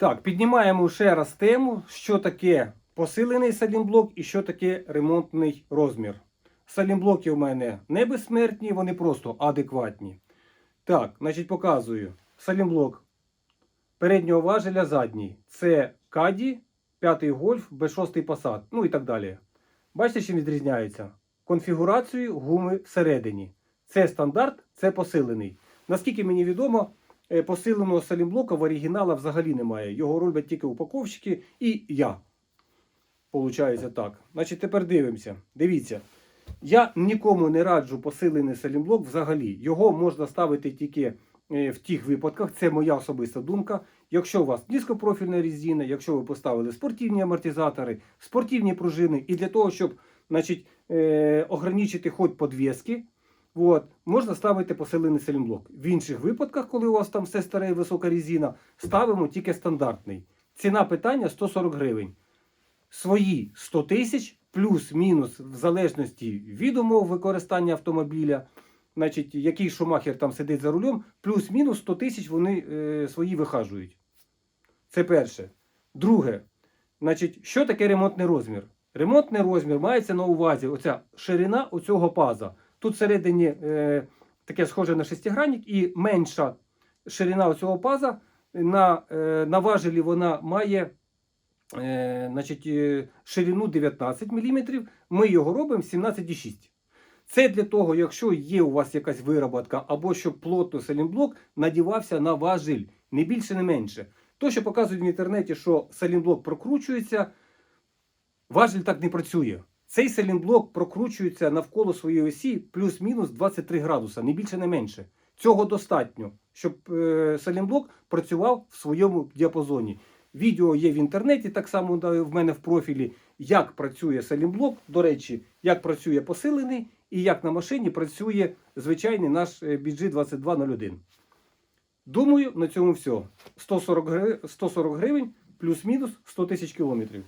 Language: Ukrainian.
Так, піднімаємо ще раз тему, що таке посилений салімблок і що таке ремонтний розмір. Салімблоки у мене не безсмертні, вони просто адекватні. Так, значить, показую. Салімблок переднього важеля задній. Це Каді, 5 гольф, Б6 Passat, ну і так далі. Бачите, чим відрізняється? Конфігурацією гуми всередині. Це стандарт, це посилений. Наскільки мені відомо, посиленого салімблока в оригінала взагалі немає. Його роблять тільки упаковщики і я. Получається так. Значить, тепер дивимося. Дивіться. Я нікому не раджу посилений салімблок взагалі. Його можна ставити тільки е, в тих випадках, це моя особиста думка. Якщо у вас низькопрофільна резина, якщо ви поставили спортивні амортизатори, спортивні пружини, і для того, щоб значить, е, ограничити ход подвіски, от, можна ставити посилений салімблок. В інших випадках, коли у вас там все старе і висока резина, ставимо тільки стандартний. Ціна питання 140 гривень. Свої 100 тисяч, плюс-мінус, в залежності від умов використання автомобіля, значить, який шумахер там сидить за рулем, плюс-мінус 100 тисяч вони е, свої вихажують. Це перше. Друге, значить, що таке ремонтний розмір? Ремонтний розмір мається на увазі оця ширина оцього паза. Тут всередині е, таке схоже на шестигранник, і менша ширина оцього паза на, е, на важелі вона має е, значить, е, ширину 19 мм. Ми його робимо 17,6. Це для того, якщо є у вас якась вироботка, або щоб плотно салімблок надівався на важіль, не більше, не менше. То, що показують в інтернеті, що салімблок прокручується, важіль так не працює. Цей салімблок прокручується навколо своєї осі плюс-мінус 23 градуса, не більше, не менше. Цього достатньо, щоб е, салімблок працював в своєму діапазоні. Відео є в інтернеті, так само в мене в профілі, як працює салімблок, до речі, як працює посилений і як на машині працює звичайний наш е, BG 2201. Думаю, на цьому все. 140 гривень, 140 гривень плюс-мінус 100 тисяч кілометрів.